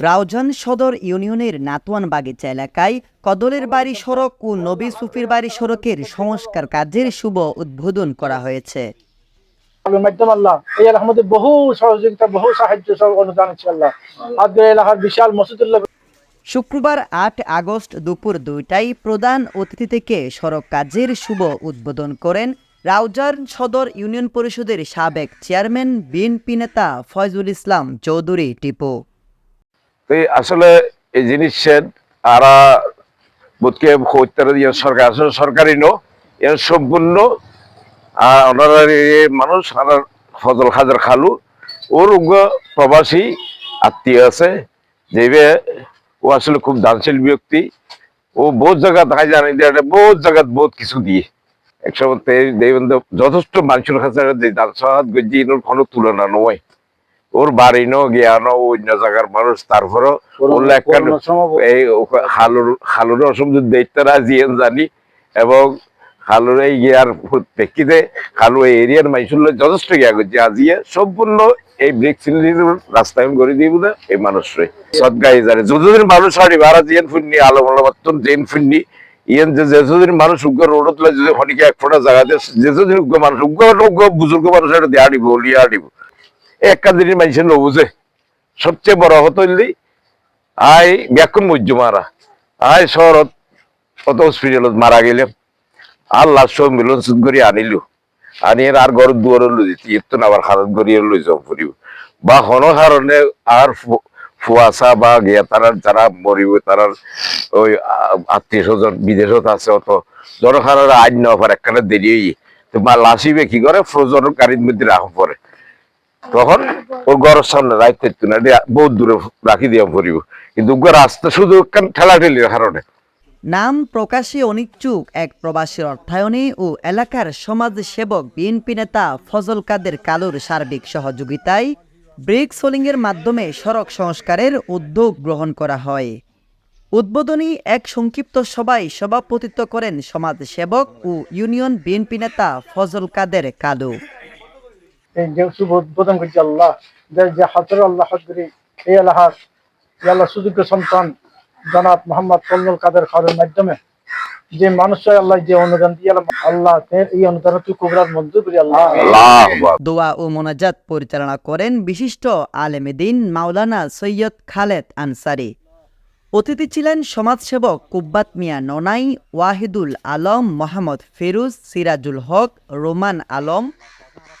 রাউজান সদর ইউনিয়নের নাতুয়ান বাগিচা এলাকায় কদলের বাড়ি সড়ক ও নবী সুফির বাড়ি সড়কের সংস্কার কাজের শুভ উদ্বোধন করা হয়েছে। বহু সহযোগিতা বহু সাহায্য অনুদান বিশাল মসজিদুল্লাহ শুক্রবার আট আগস্ট দুপুর দুইটায় প্রধান অতিথি থেকে সড়ক কাজের শুভ উদ্বোধন করেন রাউজান সদর ইউনিয়ন পরিষদের সাবেক চেয়ারম্যান বিএনপি নেতা ফয়জুল ইসলাম চৌধুরী টিপু। আসলে এই জিনিসের আরা বোধকে সরকার আসলে সরকারি নো, এর সম্পূর্ণ ওনারা মানুষ, আর ফজল খাজার খালু, ওর প্রবাসী আত্মীয় আছে যেবে ও আসলে খুব দানশীল ব্যক্তি, ও বহুত জায়গা দেখা জানি দিয়ে বহুত জায়গা বহুত কিছু দিয়ে। একসময় যথেষ্ট মানুষের কাছে দান সাহায্য কোনো তুলনা নয়। ওর বাড়ি নো গিয়ানো অন্য জায়গার মানুষ তারপরও এই খালুর খালুর অসুবিধা দেখতে না জানি এবং খালুর এই গিয়ার প্রেক্ষিতে খালু এই এরিয়ার মানুষগুলো যথেষ্ট গিয়া করছে আজিয়ে সম্পূর্ণ এই ব্রিক সিলিন্ডার রাস্তায় করে দিয়ে বুঝে এই মানুষরে। সদগাই জানে। যতদিন মানুষ হারি ভাড়া জিয়েন ফুননি আলো মতন জেন ফুননি ইয়েন যে যেতদিন মানুষ উগ্র রোডত যদি হনিকে এক ফোটা জায়গাতে যেতদিন উগ্র মানুষ উগ্র উগ্র বুজুর্গ মানুষ এটা দিয়ে আড়িব লিয়া আড়িব একটা দিনের মানুষের সবচেয়ে বড় হতো আই ব্যাকুন মজ্জু মারা। আই শহরত কত হসপিটালত মারা গেলাম আর লাস্ট মিলন সুদ করে আনিলু। আনিয়ে আর ঘর দুয়ার লই দিতি আবার খারাপ করিয়ে লই যাও ফুরিব। বা কোনো কারণে আর ফুয়াশা বা গিয়া তারা যারা মরিব, তারার ওই আত্মীয় স্বজন, বিদেশত আছে অত জনসাধারণ আইন নেওয়া পারে একখানে দেরি তো মা লাসিবে কি করে? ফ্রোজন গাড়ির মধ্যে রাখা পরে তখন ওর ঘরের সামনে থাকতো না বহুত দূরে রাখি দিয়া পড়িব কিন্তু রাস্তা শুধু ঠেলা ঠেলির কারণে। নাম প্রকাশে অনিচ্ছুক এক প্রবাসীর অর্থায়নে ও এলাকার সমাজ সেবক বিএনপি নেতা ফজল কাদের কালুর সার্বিক সহযোগিতায় ব্রিক সোলিংয়ের মাধ্যমে সড়ক সংস্কারের উদ্যোগ গ্রহণ করা হয়। উদ্বোধনী এক সংক্ষিপ্ত সভায় সভাপতিত্ব করেন সমাজ সেবক ও ইউনিয়ন বিএনপি নেতা ফজল কাদের কালু। উদ্বোধন করছে আল্লাহ যে যে আল্লাহ হাত করি এই এই আল্লাহ সুযোগ্য সন্তান জনাব মোহাম্মদ ফজল কাদের খাওয়ার মাধ্যমে যে মানুষ আল্লাহ যে অনুদান দিয়ে আল্লাহ আল্লাহ এই অনুদান তুই কুবরার মঞ্জুর করি আল্লাহ। আল্লাহ দোয়া ও মোনাজাত পরিচালনা করেন বিশিষ্ট আলেমেদিন মাওলানা সৈয়দ খালেদ আনসারি। অতিথি ছিলেন সমাজসেবক কুব্বাত মিয়া ননাই ওয়াহিদুল আলম মোহাম্মদ ফিরুজ সিরাজুল হক রোমান আলম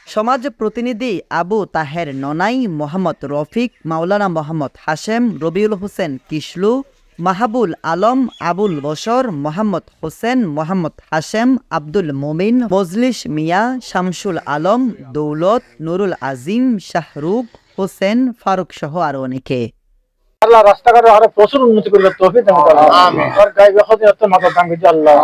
সমাজ প্রতিনিধি আবু তাহের ননাই মোহাম্মদ রফিক মাওলানা মোহাম্মদ হাশেম রবিউল হোসেন কিসলু মাহাবুল আলম আবুল বশর মোহাম্মদ হোসেন মোহাম্মদ হাশেম আব্দুল মোমিন মজলিস মিয়া শামসুল আলম দৌলত নুরুল আজিম শাহরুখ হোসেন ফারুক সহ আরও অনেকে। আল্লাহ রাস্তাঘাটে আরও প্রচুর উন্নতি করবে তৌফিক দেন আর গায়ে বেখতি মাথা দাঙ্গি আল্লাহ।